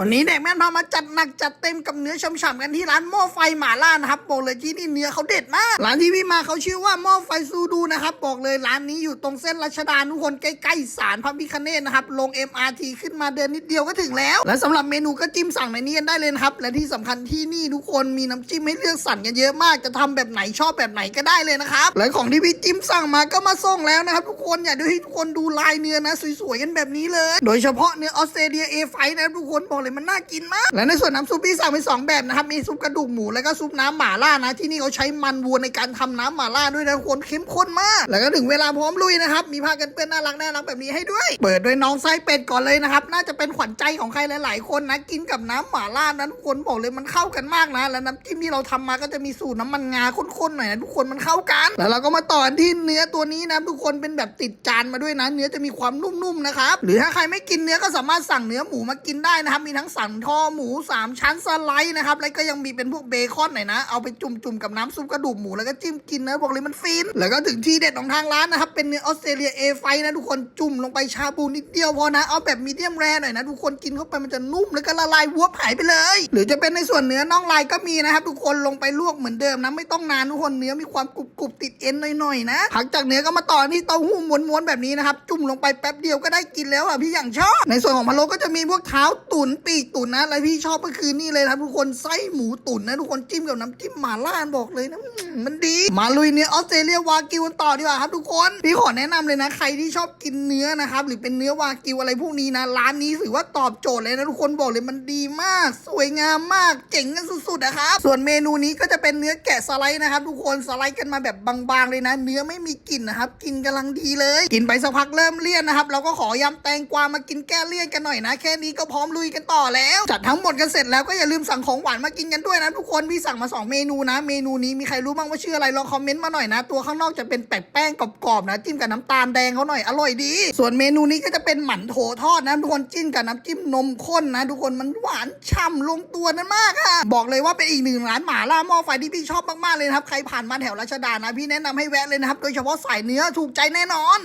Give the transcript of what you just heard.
วันนี้เด็กแม่นพามาจัดหนักจัดเต็มกับเนื้อฉ่ำๆกันที่ร้านหม้อไฟหม่าล่านะครับบอกเลยที่นี่เนื้อเขาเด็ดมากร้านที่พี่มาเขาชื่อว่าหม้อไฟซูดูนะครับบอกเลยร้านนี้อยู่ตรงเส้นรัชดาทุกคนใกล้ๆศาลพระพิคเนตนะครับลง MRT ขึ้นมาเดินนิดเดียวก็ถึงแล้ว และสำหรับเมนูก็จิ้มสั่งในนี้กันได้เลยครับและที่สำคัญที่นี่ทุกคนมีน้ำจิ้มให้เลือกสรรกันเยอะมากจะทำแบบไหนชอบแบบไหนก็ได้เลยนะครับและของที่พี่จิ้มสั่งมาก็มาส่งแล้วนะครับทุกคนอยากดูให้ทุกคนดูลายเนื้อนะ สวยๆกันแบบนี้เลย โดยเฉพาะเนื้อออสเตรเลียเอไฟนะทุกคนบอกเลยมันน่ากินมาก และในส่วนน้ำซุปพี่สั่งเป็นสองแบบนะครับ มีซุปกระดูกหมูแล้วก็ซุปน้ำหม่าล่านะ ที่นี่เขาใช้มันวัวในการทำน้ำหม่าล่าด้วยนะทุกคนเข้มข้นมาก แล้วก็ถึงเวลาพร้อมลุยนะครับ มีผ้ากันเปื้อนน่ารักน่ารักแบบนี้ให้ด้วย เปิดด้วยน้องไส้เป็ดก่อนเลยนะครับ น่าจะเป็นขวัญใจของใครหลาย ๆ คนนะ กินกับน้ำหม่าล่านะทุกคนบอกเลยมันเข้ากันมากนะ แล้วน้ำจิ้มที่เราทำมาก็จะมีสูตรน้ำมันงาข้นๆหน่อยนะทุกคนมันเข้ากัน แล้วเราก็มาต่อที่เนื้อตัวนี้นะทุกคนเป็นแบบติดจานมาด้วยนะ เนื้อจะมีความนุ่มๆนะครับหรือถ้าใครไม่กินเนื้อก็สามารถสั่งเนื้อหมูมากินได้นะครับมีทั้งสันคอหมูสามชั้นสไลด์นะครับ แล้วก็ยังมีเป็นพวกเบคอนหน่อยนะ เอาไปจุ่มๆกับน้ำซุปกระดูกหมูแล้วก็จิ้มกินนะบอกเลยมันฟิน แล้วก็ถึงที่เด็ดของทางร้านนะครับ เป็นเนื้อออสเตรเลียเอไฟนะทุกคนจุ่มลงไปชาบูนิดเดียวพอนะ เอาแบบมีเดียมแรหน่อยนะทุกคนกินเข้าไปมันจะนุ่มแล้วก็ละลายวัวหายไปเลย หรือจะเป็นในส่วนเนื้อน่องลายก็มีนะครับทุกคนลงไปลวกเหมือนเดิมนะไม่ต้องนานทุกคนเนื้อมีความกรุบกรุบติดเอ็นหน่อยๆนะหลังจากเนื้อก็มาต่อที่เต้าหู้ม้วนๆแบบนี้นะครับจุ่มลงไปแป๊บเดียวก็ได้กินแล้วอะพี่อย่างชอบในส่วนของพะโล้ก็จะมีพวกเท้าตุ๋นปีกตุ๋นนะอะไรพี่ชอบก็คือนี่เลยครับทุกคนไส้หมูตุ๋นนะทุกคนจิ้มกับน้ำจิ้มหม่าล่าบอกเลยนะมันดี มาลุยเนื้อออสเตรเลียวากิวกันต่อดีกว่าครับทุกคนพี่ขอแนะนำเลยนะ ใครที่ชอบกินเนื้อนะครับหรือเป็นเนื้อวากิวอะไรพวกนี้นะร้านนี้ถือว่าตอบโจทย์เลยนะทุกคนบอกเลยมันดีมาก สวยงามมากเจ๋งกันสุดๆนะครับส่วนเมนูนี้ก็จะเป็นเนื้อแกะสไลด์นะครับทุกคนสไลด์กันมาแบบบางๆเลยนะ เนื้อไม่มีกลิ่นนะครับกินกำลังดีเลย กินไปสักพักเริ่มเลี่ยนนะครับเราก็ขอยำแตงกวามากินแก้เลี่ยนกันหน่อยนะ แค่นี้ก็พร้อมลุยกันต่อแล้ว จัดทั้งหมดกันเสร็จแล้วก็อย่าลืมสั่งของหวานมากินกันด้วยนะทุกคนพี่สั่งมาสองเมนูนะ เมนูนี้มีใครรู้บ้างว่าชื่ออะไรลองคอมเมนต์มาหน่อยนะ ตัวข้างนอกจะเป็นแป้งแป้งกรอบๆนะ จิ้มกับน้ำตาลแดงเขาหน่อยอร่อยดี ส่วนเมนูนี้ก็จะเป็นหมันโถทอดนะทุกคนจิ้มกับน้ำจิ้มนมข้นนะ ทุกคนมันหวานฉ่ำลงตัวนั้นมากค่ะ บอกเลยว่าเป็นอีกหนึ่งร้านหมาล่าหม้อไฟที่พี่ชอบมากๆเลยนะครับใครผ่านมาแถวรัชดานะพี่แนะนำให้แวะเลยนะครับโดยเฉพาะสายเนื้อถูกใจแน่นอน